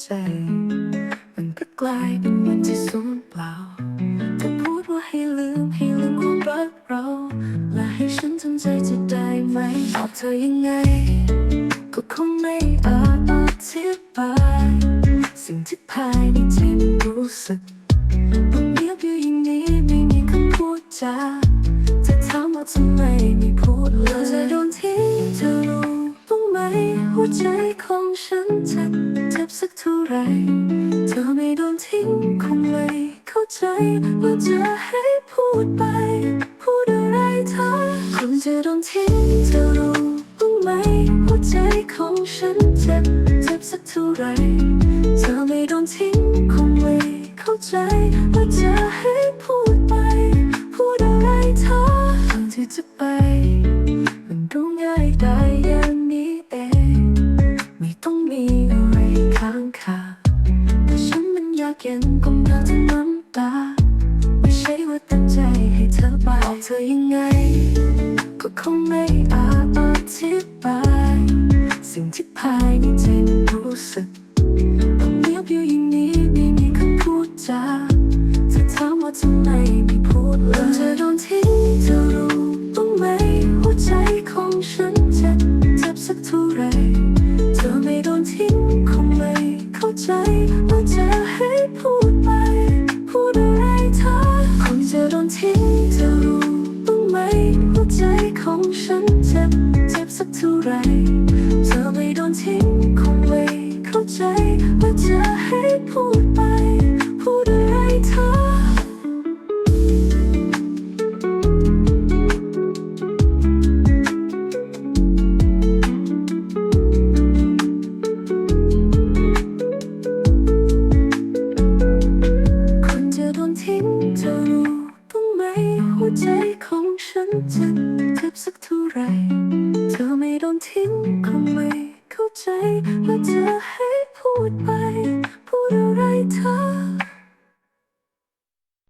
ใจ มันก็กลายเป็นวันที่สูญเปล่าเธอพูดว่าให้ลืมให้ลืมความรักเรา และให้ฉันทำใจจะได้ไหมบอกเธอยังไง ก็คงไม่อาจอธิบายสิ่งที่ภายในใจมันรู้สึกมันเงียบอยู่อย่างนี้ไม่มีคำพูดจาจะถามว่าทำไมไม่พูดเลยเธอโดนทิ้งเธอรู้บ้างไหมหัวใจของฉันจ็บเจ็บ สักเท่าไร เธอไม่โดนทิ้งคงเลยเข้าใจว่าจะให้พูดไป พูดอะไรเธอคงจะโดนทิ้งเธอรู้บ้างไหมหัวใจของฉันเจ็บเจ็บสักเท่าไร เธอไม่โดนทิ้งคงเลยเข้าใจากเย็นกำลังจะน้ำตา ไม่ใช่ว่าตั้งใจให้เธอไปบอกเธอยังไง ก็คงไม่อาจอธิบายสิ่งที่ภายในใจมันรู้สึกต้องเงียบอยู่อย่างนี้ไม่มีคำพูดจาเธอถามว่าทำไมไม่พูดเลยเธอโดนทิ้งเธอรู้บ้างไหมหัวใจของฉันเจ็บเจ็บสักเท่าไหรเธอไม่โดนทิ้งคงไม่เข้าใจว่าจะใอนทิ้งเธอรู้บ้างไหมหัวใจของฉันเจ็บเจ็บสักเท่าไหรเธอไม่โดนทิ้งคงไม่เข้าใจว่าจะให้พูดไป จะเจ็บสักเท่าไร เธอไม่โดนทิ้งคงไม่เข้าใจว่าเธอให้พูดไป